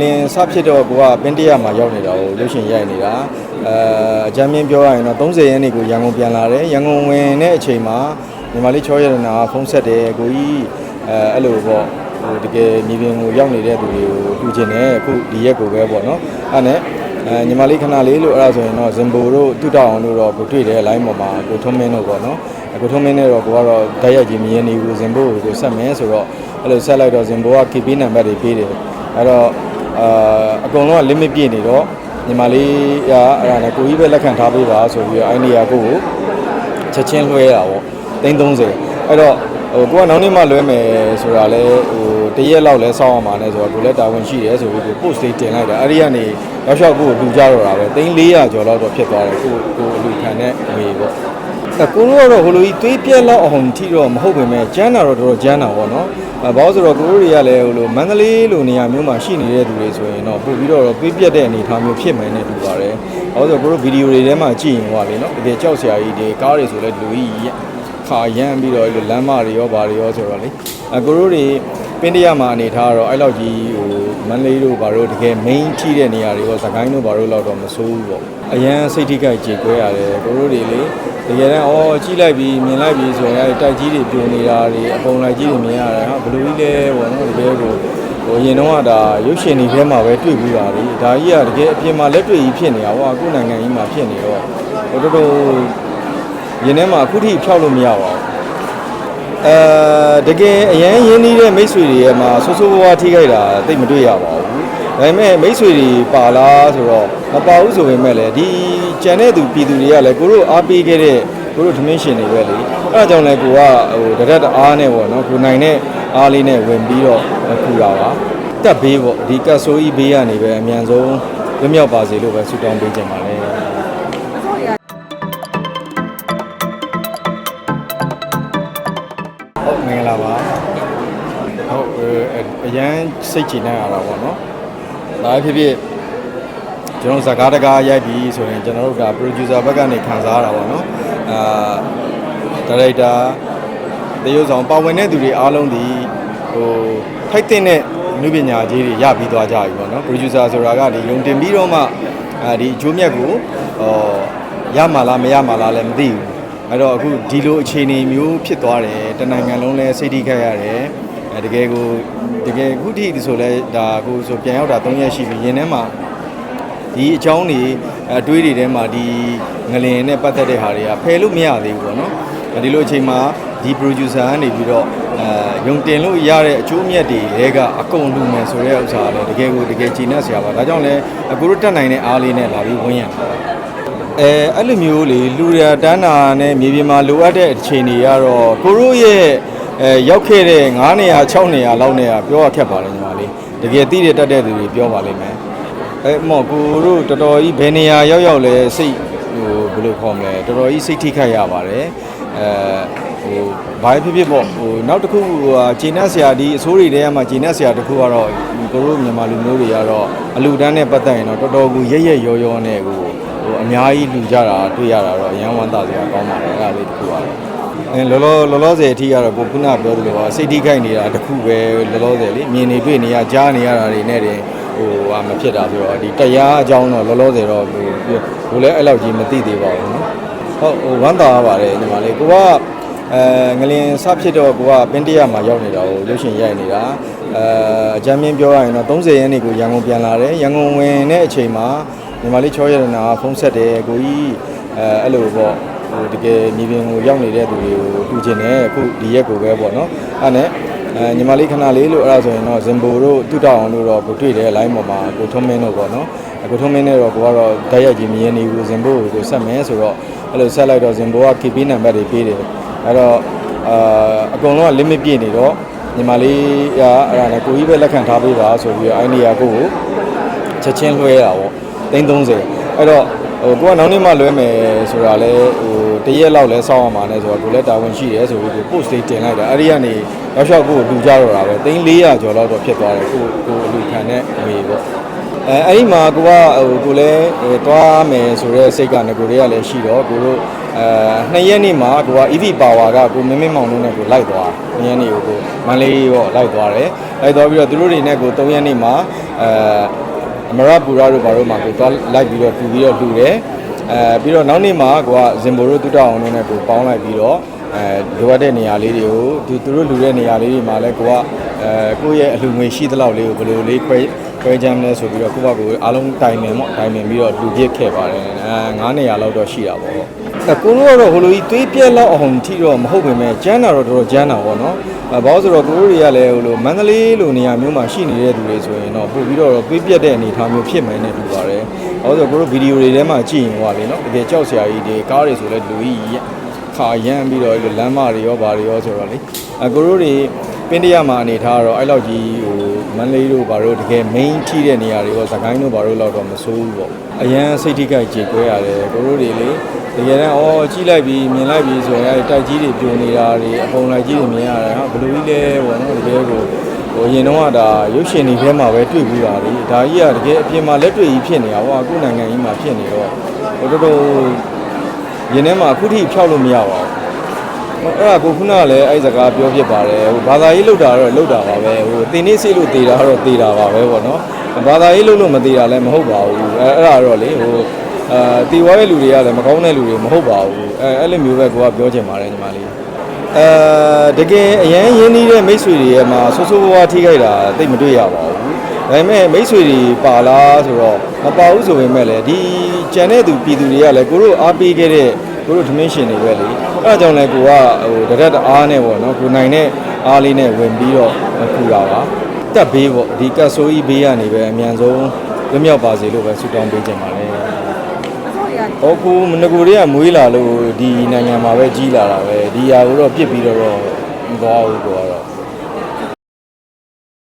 လင်စဖြစ်တော့ကိုကပင်းတရမှာရောက်နေတာကိုရုပ်ရှင်ရိုက်နေတာအဲအကြမ်းမြင်ပြောရရင်တော့30ရက်နေ့ကိုရန်ကုန်ပြန်လာတယ်ရန်ကုန်ဝင်တဲ့အချိန်မှာညီမလေးချောရတနာဖုန်းဆက်တယ်ကိုကြီးအဲအဲ့လိုပေါ့ဟိုတကယ်မြေပြင်ကိုရောက်နေတဲ့သူတွေကိုတူချင်တယ်အခုဒီရက်ကိုပဲပေါ့နော်အဲ့နဲ့အဲညီမလေးခဏလေးလို့အဲ့ဒါဆိုရင်တော့ဇင်ဘိုတို့တူတောင်တို့တော့ကိုတွေ့တယ် line ပေါ်မှာကိုထုံးမင်းတို့ပေါ့နော်ကိုထုံးမင်းနဲ့တော့ကိုကတော့ဓာတ်ရိုက်ကြီးမရနေဘူးဇင်ဘိုကိုဆက်မယ်ဆိုတော့အဲ့လိုဆက်လိုက်တော့ဇင်ဘိုက KP နံပါတ်တွေပေးတယ်အဲ့တော့ အာအကုန်လုံးက limit ပြည့်နေတော့ညီမလေးကအဲ့ဒါနဲ့ကိုကြီးပဲလက်ခံထားပေးပါဆိုပြီးတော့အိုင်နီယာကိုကိုချက်ချင်းလွှဲတာပေါ့330အဲ့တော့ဟိုကိုကနောက်နေ့မှလွှဲမယ်ဆိုတာလဲဟိုတရက်လောက်လဲစောင့်အောင်ပါနဲ့ဆိုတော့ကိုလည်းတာဝန်ရှိတယ်ဆိုပြီးကို post လေးတင်လိုက်တာအဲ့ဒီကနေရောက်လျှောက်ကိုလူကြတော့တာပဲ3400ကျော်လောက်တော့ဖြစ်သွားတယ်ကိုကိုအလူခံတဲ့ငွေပေါ့အဲကိုတို့ကတော့ဟိုလိုကြီးသွေးပြက်လောက်အောင်ထိတော့မဟုတ်ပေမဲ့ကျန်းတာတော့တော်တော်ကျန်းတာပေါ့နော်အဲ ဘာလို့ဆိုတော့ကိုတို့တွေကလည်းဟိုလိုမန္တလေးလိုနေရာမျိုးမှာရှိနေတဲ့သူတွေဆိုရင်တော့ပို့ပြီးတော့သွေးပြက်တဲ့အနေအထားမျိုးဖြစ်မယ်နဲ့တူပါတယ်ဘာလို့ဆိုတော့ကိုတို့ဗီဒီယိုတွေထဲမှာကြည့်ရင်ဟောလေနော်တကယ်ကြောက်စရာကြီးတွေကားတွေဆိုလဲလူကြီးခါရမ်းပြီးတော့လမ်းမတွေရောဘာတွေရောဆိုတော့လေအကိုတို့တွေပင်းတရမှာအနေထားတော့အဲ့လောက်ကြီးဟိုမန္တလေးတို့ဘာတို့တကယ် main ထိတဲ့နေရာတွေရောသခိုင်းတို့ဘာတို့လောက်တော့မစိုးဘူးပေါ့အရန်စိတ်ထိခိုက်ကြေကွဲရတယ်ကိုတို့တွေလေ တကယ်တမ်းအော်ကြည့်လိုက်ပြီးမြင်လိုက်ပြီးဆိုရင်အဲ့တိုက်ကြီးတွေပြိုနေတာတွေအပုံလိုက်ကြီးတွေမြင်ရတယ်ဟာဘလူးကြီးလဲပေါ့နော်တကယ်ကိုဟိုအရင်တော့ကဒါရုပ်ရှင်တွေထဲမှာပဲတွေ့ပြီးတာလေဒါကြီးကတကယ်အပြင်မှာလက်တွေ့ကြီးဖြစ်နေတာဟောအခုနိုင်ငံကြီးမှာဖြစ်နေတော့ဟိုတော်တော်ရင်ထဲမှာအခုထိဖျောက်လို့မရပါဘူးအဲတကယ်အရန်ရင်းနှီးတဲ့မိတ်ဆွေတွေရဲ့မှာဆိုးဆိုးဝါးဝါးထိခိုက်တာတိတ်မတွေ့ရပါဘူး။ ဒါပေမဲ့မိတ်ဆွေတွေပါလားဆိုတော့မပါဘူးဆိုပေမဲ့လည်းဒီကြံတဲ့သူပြည်သူတွေကလည်းကိုတို့အားပေးခဲ့တဲ့ကိုတို့ထမင်းရှင်တွေပဲလေ။အဲဒါကြောင့်လည်းကိုကဟိုတရက်တအားနဲ့ပေါ့နော်ကိုနိုင်တဲ့အားလေးနဲ့ဝင်ပြီးတော့ခူတာပါ။တက်ဘေးပေါ့ဒီကတ်ဆိုးကြီးဘေးကနေပဲအမြန်ဆုံးလွတ်မြောက်ပါစေလို့ပဲဆုတောင်းပေးကြပါလေ။ဟုတ်မင်္ဂလာပါဟုတ်အရန်စိတ်ချနေရတာပေါ့နော် ဒါဖြစ်ဖြစ်ကျွန်တော်ဇကားတကားရိုက်ပြီးဆိုရင်ကျွန်တော်တို့က producer ဘက်ကနေခံစားရတာပေါ့နော်အာဒါရိုက်တာတရုပ်ဆောင်ပါဝင်တဲ့သူတွေအားလုံးဒီဟိုထိုက်တဲ့နဲ့နုပညာကြီးတွေရပြီးသွားကြပြီပေါ့နော် producer ဆိုတာကဒီယုံတင်ပြီးတော့မှအာဒီအကျိုးမြတ်ကိုဟောရမှာလားမရမှာလားလည်းမသိဘူးအဲ့တော့အခုဒီလိုအခြေအနေမျိုးဖြစ်သွားတယ်တနိုင်ငံလုံးလဲစိတ်ထိခိုက်ရတယ် အဲတကယ်ကိုတကယ်အခုထိဒီဆိုလဲဒါအခုဆိုပြန်ရောက်တာ3ရက်ရှိပြီရင်ထဲမှာဒီအကြောင်းတွေအတွေးတွေထဲမှာဒီငလင်နဲ့ပတ်သက်တဲ့ဟာတွေကဖယ်လို့မရသေးဘူးပေါ့နော်ဒီလိုအချိန်မှာဒီ producer ကနေပြီးတော့အဲယုံတင်လို့ရတဲ့အကျိုးမြတ်တွေတဲကအကုန်လူမယ်ဆိုတဲ့ဥစ္စာကလည်းတကယ်ကိုတကယ်ကြည်နပ်စရာပါဒါကြောင့်လဲအခုတို့တက်နိုင်တဲ့အားလေးနဲ့လာပြီးဝင်ရတာအဲအဲ့လိုမျိုးလေလူရတန်းတာနဲ့မြေပြင်မှာလိုအပ်တဲ့အခြေအနေကတော့ကိုတို့ရဲ့ အဲရောက်ခဲ့တဲ့9နေရာ6နေရာလောက်နေရာပြောရခက်ပါလေညီမလေးတကယ်သိတဲ့တတ်တဲ့သူတွေပြောပါလိမ့်မယ်အဲမော်ကိုတို့တော်တော်ကြီးဘယ်နေရာရောက်ရောက်လဲစိတ်ဟိုဘယ်လိုခေါ်မလဲတော်တော်ကြီးစိတ်ထိခိုက်ရပါတယ်အဲဟိုဘာဖြစ်ဖြစ်ပေါ့ဟိုနောက်တစ်ခုဟိုဂျင်းနက်ဆရာဒီအစိုးရတွေကမှဂျင်းနက်ဆရာတစ်ခုကတော့ကိုတို့မြန်မာလူမျိုးတွေကတော့အလူတန်းနဲ့ပတ်သက်ရင်တော့တော်တော်ကိုရက်ရက်ရောရောနဲ့ကိုဟိုအများကြီးလူကြတာတွေ့ရတာတော့အရန်ဝမ်းသာစရာကောင်းပါတယ်အဲ့ဒါလေးတစ်ခုပါအဲ လောလောလောလောဆယ်အထိကတော့ကိုခုနပြောသလိုပါစိတ်ထိခိုက်နေတာတစ်ခုပဲလောလောဆယ်လေမြင်နေတွေ့နေရကြားနေရတာတွေနဲ့တင်ဟိုဟာမဖြစ်တာဆိုတော့ဒီတရားအကြောင်းတော့လောလောဆယ်တော့ဟိုဟိုလည်းအဲ့လောက်ကြီးမသိသေးပါဘူးနော်ဟုတ်ဟိုဝမ်းသာရပါတယ်ညီမလေးကိုကအဲငလင်စဖြစ်တော့ကိုကပင်းတရမှာရောက်နေတာကိုရုပ်ရှင်ရိုက်နေတာအဲအကြမ်းမြင်ပြောရရင်တော့30ရက်နေ့ကိုရန်ကုန်ပြန်လာတယ်ရန်ကုန်ဝင်တဲ့အချိန်မှာညီမလေးချောရတနာဖုန်းဆက်တယ်ကိုကြီးအဲအဲ့လိုပေါ့ ဟိုတကယ်မြေပြင်ကိုရောက်နေတဲ့သူတွေကိုတူချင်တယ်အခုဒီရက်ကိုပဲပေါ့နော်အဲ့နဲ့အဲညီမလေးခဏလေးလို့အဲ့ဒါဆိုရင်တော့ဇင်ဘိုတို့တူတောင်တို့တော့ကိုတွေ့တယ် line ပေါ်မှာကိုထုံးမင်းတို့ပေါ့နော်ကိုထုံးမင်းနဲ့တော့ကိုကတော့ဓာတ်ရိုက်ကြီးမရနေဘူးဇင်ဘိုကိုဆက်မယ်ဆိုတော့အဲ့လိုဆက်လိုက်တော့ဇင်ဘိုက KP နံပါတ်တွေပေးတယ်အဲ့တော့အာအကုန်လုံးက limit ပြည့်နေတော့ညီမလေးကအဲ့ဒါနဲ့ကိုကြီးပဲလက်ခံထားပေးပါဆိုပြီးတော့အိုင်နီယာကိုကိုချက်ချင်းလွှဲတာပေါ့330အဲ့တော့ ဟိုကိုကနောက်နေ့မှလွှဲမယ်ဆိုတာလဲဟိုတရက်လောက်လဲစောင့်အောင်ပါနဲ့ဆိုတော့ကိုလည်းတာဝန်ရှိတယ်ဆိုပြီးကို post လေးတင်လိုက်တာအဲ့ဒီကနေရောက်လျှောက်ကိုလူကြတော့တာပဲ3400ကျော်လောက်တော့ဖြစ်သွားတယ်ကိုကိုအလူခံတဲ့ငွေပေါ့အဲအဲ့ဒီမှာကိုကဟိုကိုလည်းဟိုသွားမယ်ဆိုတော့စိတ်ကငကိုတွေကလည်းရှိတော့ကိုတို့အဲနှစ်ရက်နေ့မှာကိုက EV Power ကကိုမင်းမင်းမောင်တို့နဲ့ကိုလိုက်သွားနှစ်ရက်နေ့ကိုကိုမန္တလေးရောလိုက်သွားတယ်လိုက်သွားပြီးတော့သူတို့တွေနဲ့ကို3ရက်နေ့မှာအဲ အမရပူရတို့ဘာတို့မှာကိုသွားလိုက်ပြီးတော့တူပြီးတော့တူတယ်အဲပြီးတော့နောက်နေ့မှာကိုကဇင်ဘိုတို့တူတောအောင်တို့နဲ့ကိုပေါင်းလိုက်ပြီးတော့အဲလိုအပ်တဲ့နေရာလေးတွေကိုသူသူတို့လူတဲ့နေရာလေးတွေမှာလည်းကိုကအဲကိုယ့်ရဲ့အလှငွေရှိသလောက်လေးကိုဘယ်လိုလေးခွဲခွဲချမ်းလဲဆိုပြီးတော့ကိုယ့်ဘက်ကိုအားလုံးတိုင်ပင်ပေါ့တိုင်ပင်ပြီးတော့လူပြစ်ခဲ့ပါတယ်အဲ9နေရာလောက်တော့ရှိတာပေါ့အဲ ကိုတို့ကတော့ဟိုလိုကြီးသွေးပြက်လောက်အောင်ထိတော့မဟုတ်ပေမဲ့ကျန်းတာတော့တော်တော်ကျန်းတာပေါ့နော်အဲဘာလို့ဆိုတော့ကိုတို့တွေကလည်းဟိုလိုမန္တလေးလိုနေရာမျိုးမှာရှိနေတဲ့သူတွေဆိုရင်တော့ပို့ပြီးတော့သွေးပြက်တဲ့အနေအထားမျိုးဖြစ်မှန်းနဲ့တူပါတယ်ဘာလို့ဆိုတော့ကိုတို့ဗီဒီယိုတွေထဲမှာကြည့်ရင်ဟိုပါလေနော်တကယ်ကြောက်စရာကြီးတွေကားတွေဆိုလဲလူကြီးခါရမ်းပြီးတော့ဒီလိုလမ်းမတွေရောဘာတွေရောဆိုတော့လေအဲကိုတို့တွေပင်းတရမှာအနေထားကတော့အဲ့လောက်ကြီးဟိုမန္တလေးတို့ဘာတို့တကယ် main ထိတဲ့နေရာတွေရောသခိုင်းတို့ဘာတို့လောက်တော့မဆိုးဘူးပေါ့အရန်စိတ်ထိခိုက်ကြေကွဲရတယ်ကိုတို့တွေလေ တကယ်တမ်းအော်ကြည့်လိုက်ပြီးမြင်လိုက်ပြီးဆိုရင်အဲတိုက်ကြီးတွေပြိုနေတာတွေအပုံလိုက်ကြီးတွေမြင်ရတယ်ဟာဘယ်လိုကြီးလဲပေါ့နော်တကယ်ကိုဟိုအရင်တော့ကဒါရုပ်ရှင်တွေထဲမှာပဲတွေ့ပြီးတာလေဒါကြီးကတကယ်အပြင်မှာလက်တွေ့ကြီးဖြစ်နေတာဟောအခုနိုင်ငံကြီးမှာဖြစ်နေတော့ဟိုတော်တော်ရင်ထဲမှာအခုထိဖြောက်လို့မရပါဘူးအဲ့ဒါကိုခုနကလည်းအဲ့စကားပြောဖြစ်ပါတယ်ဟိုဘာသာရေးလောက်တာတော့လောက်တာပါပဲဟိုတင်းနေစိတ်လို့တေတာတော့တေတာပါပဲပေါ့နော်ဘာသာရေးလောက်လို့မတေတာလည်းမဟုတ်ပါဘူးအဲ့အဲ့ဒါတော့လေဟို အာတီဝါရဲ့လူတွေကလည်းမကောင်းတဲ့လူတွေမဟုတ်ပါဘူးအဲအဲ့လိုမျိုးပဲကိုကပြောချင်ပါတယ်ညီမလေးအဲတကယ်အရန်ရင်းနှီးတဲ့မိတ်ဆွေတွေရဲ့မှာဆိုးဆိုးဝါးဝါးထိခိုက်တာတိတ်မတွေ့ရပါဘူးဒါပေမဲ့မိတ်ဆွေတွေပါလားဆိုတော့မပါဘူးဆိုပေမဲ့လည်းဒီကြံတဲ့သူပြည်သူတွေကလည်းကိုတို့အားပေးခဲ့တဲ့ကိုတို့ထမင်းရှင်တွေပဲလေအဲဒါကြောင့်လည်းကိုကဟိုတရက်တအားနဲ့ပေါ့နော်ကိုနိုင်တဲ့အားလေးနဲ့ဝင်ပြီးတော့ပူတာပါတက်ဘေးပေါ့ဒီကတ်ဆိုးကြီးဘေးကနေပဲအမြန်ဆုံးလွတ်မြောက်ပါစေလို့ပဲဆုတောင်းပေးချင်ပါတယ် ဟောကူမနကူတွေကမွေးလာလို့ဒီနိုင်ငံမှာပဲကြီးလာတာပဲဒီຢာကိုတော့ပြစ်ပြီးတော့တော့မသွားဘူးကိုကတော့